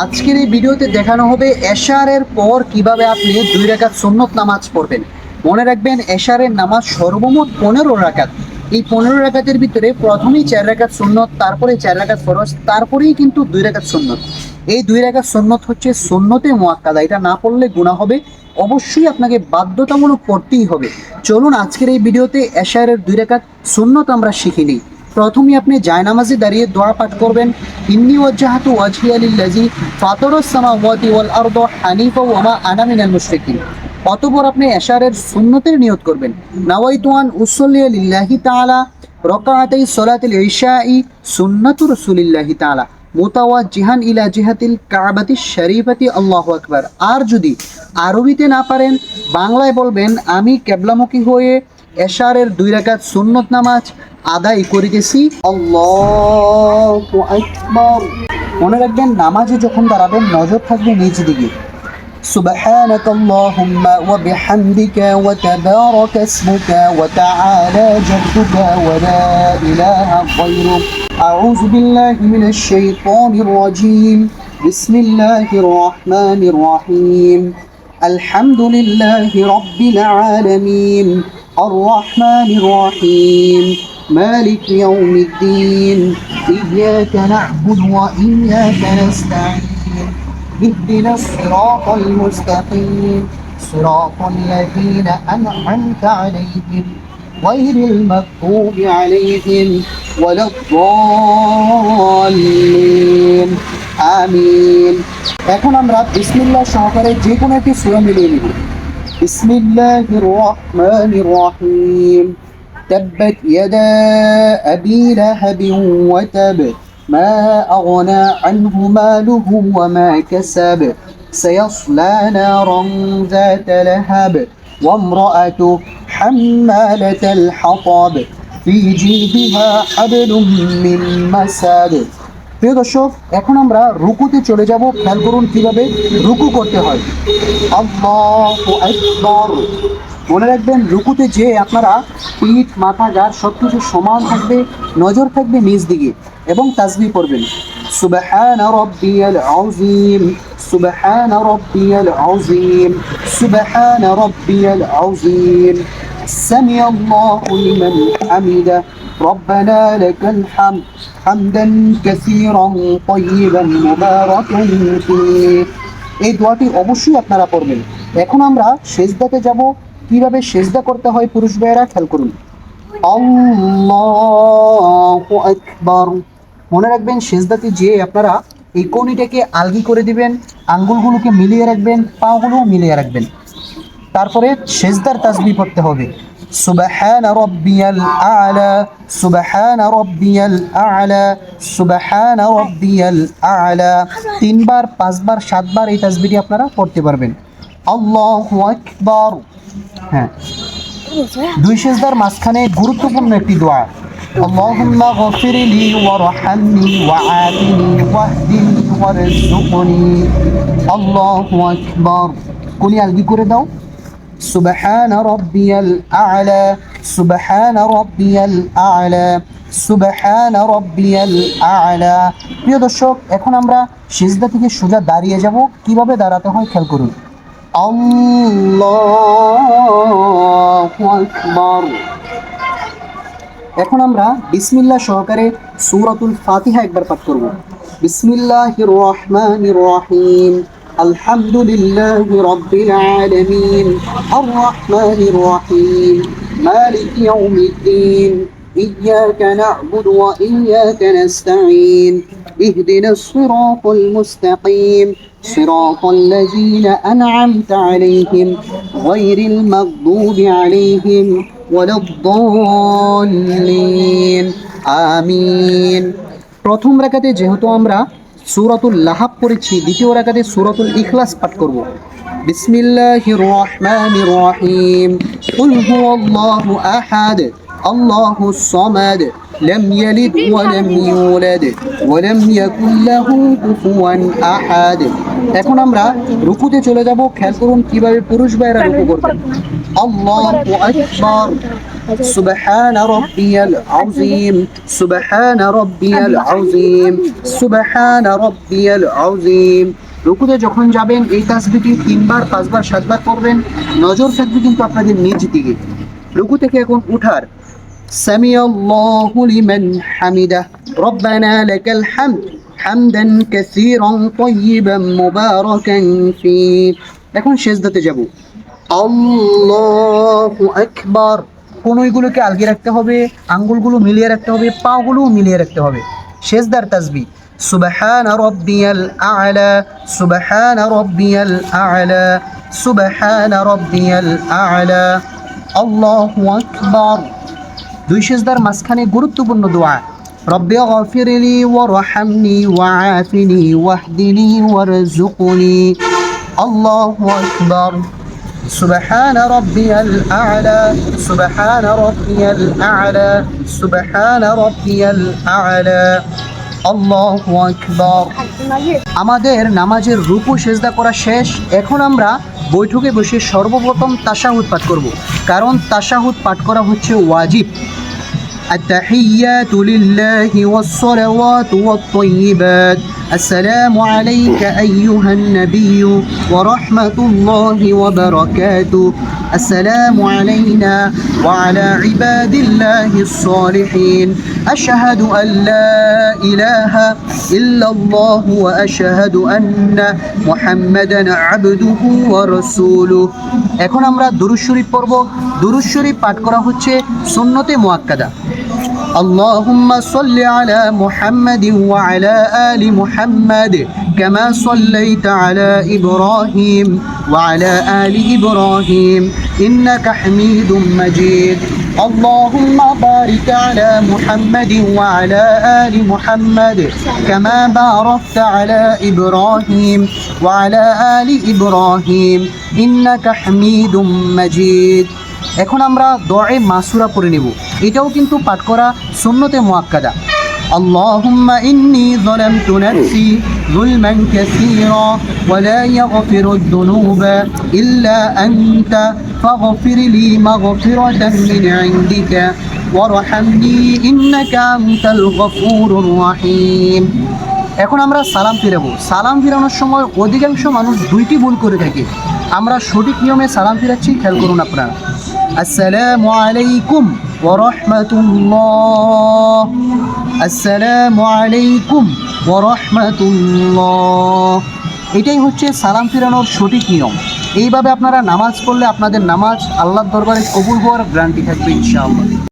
আজকের এই ভিডিওতে দেখানো হবে এশারের পর কীভাবে আপনি দুই রাকাত সুন্নত নামাজ পড়বেন। মনে রাখবেন, এশারের নামাজ সর্বমোট পনেরো রাকাত। এই পনেরো রাকাতের ভিতরে প্রথমেই চার রাকাত সুন্নত, তারপরে চার রাকাত ফরজ, তারপরেই কিন্তু দুই রাকাত সুন্নত। এই দুই রাকাত সুন্নত হচ্ছে সুন্নতে মোয়াক্কাদা। এটা না পড়লে গুণা হবে। অবশ্যই আপনাকে বাধ্যতামূলক পড়তেই হবে। চলুন আজকের এই ভিডিওতে এশারের দুই রাকাত সুন্নত আমরা শিখে নিই। প্রথমে আপনি জায়নামাজে দাঁড়িয়ে দোয়া পাঠ করবেন। ইন্নি ওয়াজ্জাহাতু ওয়াজহিয়া লিল্লাযী ফাতারাস সামাওয়াতি ওয়াল আরদ হানিফা ওয়া মা আনা মিনাল মুশরিকিন। অতঃপর আপনি এশারের সুন্নতের নিয়ত করবেন। নাওয়াইতু আন উসল্লি লিল্লাহি তাআলা, রাকাআতাই সালাতিল ইশাই, সুন্নাতু রাসূলিল্লাহি তাআলা। মুতাওয়াজ্জিহান ইলা জিহাতিল কাবাতি শরীফাতি, আল্লাহু আকবার। আর যদি আরবিতে না পারেন, বাংলায় বলবেন, আমি কেবলামুখী হয়ে এশারের দুই রাকাত সুন্নত নামাজ আদায় করিতেছি আল্লাহু আকবার মনে রাখবেন নামাজে যখন দাঁড়াবেন নজর থাকবে নিজ দিকে سبحانك اللهم وبحمدك وتبارك اسمك وتعالى جدك ولا إله غيرك أعوذ بالله من الشيطان الرجيم بسم الله الرحمن الرحيم الحمد لله رب العالمين الرحمن الرحيم مالك يوم الدين إياك نعبد وإياك نستعين اهدنا الصراط المستقيم صراط الذين أنعمت عليهم غير المغضوب عليهم ولا الضالين আমিন এখন আমরা বিসমিল্লাহ সহকারে যে কোনো একটি সূরা মিলিয়ে নিব বিসমিল্লাহির রহমানির রহিম تبت يدا أبي لهب وتب ما أغنى عنه ماله وما كسب سيصلى نارا ذات لهب وامرأته حمالة الحطب في جيبها حبل من مسد প্রিয় দর্শক এখন আমরা রুকুতে চলে যাব খেয়াল করুন কিভাবে রুকু করতে হয় আল্লাহু আকবার মনে রাখবেন রুকুতে যে আপনারা পিঠ মাথা গার সব কিছু সমান থাকবে নজর থাকবে নিজ দিকে এবং তাসবি পড়বেন সুবহান রব্বিয়াল আযীম সুবহান রব্বিয়াল আযীম সুবহান রব্বিয়াল আযীম سمع الله لمن حمده ربنا لك الحمد حمدا كثيرا طيبا مباركا فيه এই দোয়াটি অবশ্যই আপনারা পড়বেন এখন আমরা সেজদাতে যাব কীভাবে সেজদা করতে হয় পুরুষ ভাইয়েরা? খেয়াল করুন। আকবার। মনে রাখবেন, সেজদাতে যে আপনারা এই কনিটাকে আলগি করে দিবেন, আঙ্গুলগুলোকে মিলিয়ে রাখবেন পাগুলো মিলিয়ে রাখবেন। তারপরে সেজদার তাসবি পড়তে হবে। সুবহান রব্বিয়াল আলা, সুবহান রব্বিয়াল আলা, সুবহান রব্বিয়াল আলা। তিনবার, পাঁচবার, সাতবার এই তাসবিটি আপনারা পড়তে পারবেন। আল্লাহু আকবার। হ্যাঁ দুই সেজদার মাঝখানে গুরুত্বপূর্ণ একটি দোয়া اللهم اغفر لي وارحمني وعافني واهدني وارزقني الله اكبر কোনি আলগি করে দাও সুবহান রব্বিয়াল আ'লা সুবহান রব্বিয়াল আ'লা সুবহান রব্বিয়াল আ'লা প্রিয় দর্শক এখন আমরা সিজদা থেকে সোজা দাঁড়িয়ে যাব কিভাবে দাঁড়াতে হয় খেয়াল করুন আল্লাহু এখন আমরা বিসমিল্লাহ সহকারে সূরাতুল ফাতিহা একবার পাঠ করব। বিসমিল্লাহির রহমানির রহিম। আলামিন। আর রহমানির রহিম। মালিক ইয়াউমিদ্দিন। إياك نعبد وإياك نستعين اهدنا الصراط المستقيم صراط الذين أنعمت عليهم غير المغضوب عليهم ولا الضالين آمين প্রথম রাকাতে যেহেতু আমরা সূরাতুল লাহাব পড়েছি দ্বিতীয় রাকাতে সূরাতুল ইখলাস পাঠ করব বিসমিল্লাহির রহমানির রহিম কুল হুয়াল্লাহু আহাদ আল্লাহুস সামাদ لم يلد ولم يولد ولم يكن له كفوا احد এখন আমরা রুকুতে চলে যাব খেয়াল করুন কিভাবে পুরুষ ভাইরা রুকু করবেন الله أكبر سبحان ربي العظيم سبحان ربي العظيم سبحان ربي العظيم রুকুতে যখন যাবেন এই তাসবিটি তিনবার পাঁচবার সাতবার করবেন নজর থাকবে কিন্তু আপনাদের নিজ দিকে রুকু থেকে এখন উঠার سمع الله لمن حمده ربنا لك الحمد حمدا كثيرا طيبا مباركا فيه এখন শেষদাতে যাব আল্লাহু আকবার কোনগুলোকে আলগিয়ে রাখতে হবে আঙ্গুলগুলো মিলিয়ে রাখতে হবে পাগুলো মিলিয়ে রাখতে হবে শেষদার তাসবি সুবহান রব্বিয়াল আ'লা সুবহান রব্বিয়াল আ'লা সুবহান রব্বিয়াল আ'লা আল্লাহু আকবার দুই সেজদার মাঝখানে গুরুত্বপূর্ণ দোয়া রব্বি গফিরলি ওয়ারহামনি ওয়াআফিনি ওয়াহদিনি ওয়ারজুকনি আল্লাহু আকবার سبحان ربي الأعلى سبحان ربي الأعلى سبحان ربي الأعلى الله أكبر আমাদের নামাজের রুকু সেজদা করা শেষ এখন আমরা বৈঠকে বসে সর্বপ্রথম তাশাহুদ পাঠ করব কারণ তাশাহুদ পাঠ করা হচ্ছে ওয়াজিব التحيات لله والصلوات والطيبات السلام عليك أيها النبي ورحمة الله وبركاته السلام علينا وعلى عباد الله الصالحين أشهد أن لا إله إلا الله وأشهد أن محمدا عبده ورسوله এখন আমরা দুরুদ শরীফ পড়ব দুরুদ শরীফ পাঠ করা হচ্ছে সুন্নতে মুয়াক্কাদা اللهم صل على محمد وعلى آل محمد كما صليت على إبراهيم وعلى آل إبراهيم إنك حميد مجيد اللهم بارك على محمد وعلى آل محمد كما باركت على إبراهيم وعلى آل إبراهيم إنك حميد مجيد এখন আমরা দয়ে মাসুরা পড়ে নেব এটাও কিন্তু পাঠ করা সুন্নতে মুয়াক্কাদা اللهم إني ظلمت نفسي ظلما كثيرا ولا يغفر الذنوب إلا أنت فاغفر لي مغفرة من عندك وارحمني إنك أنت الغفور الرحيم এখন আমরা সালাম ফিরাবো সালাম ফিরানোর সময় অধিকাংশ মানুষ দুইটি ভুল করে থাকে আমরা সঠিক নিয়মে সালাম ফিরাচ্ছি খেয়াল করুন আপনারা আসসালামু আলাইকুম ওরহমতুল্লাহ عليكم ورحمة الله. এটাই হচ্ছে সালাম ফিরানোর সঠিক নিয়ম। এইভাবে আপনারা নামাজ পড়লে আপনাদের নামাজ আল্লাহর দরবারে কবুল হওয়ার গ্রান্টি থাকবে ইনশাআল্লাহ।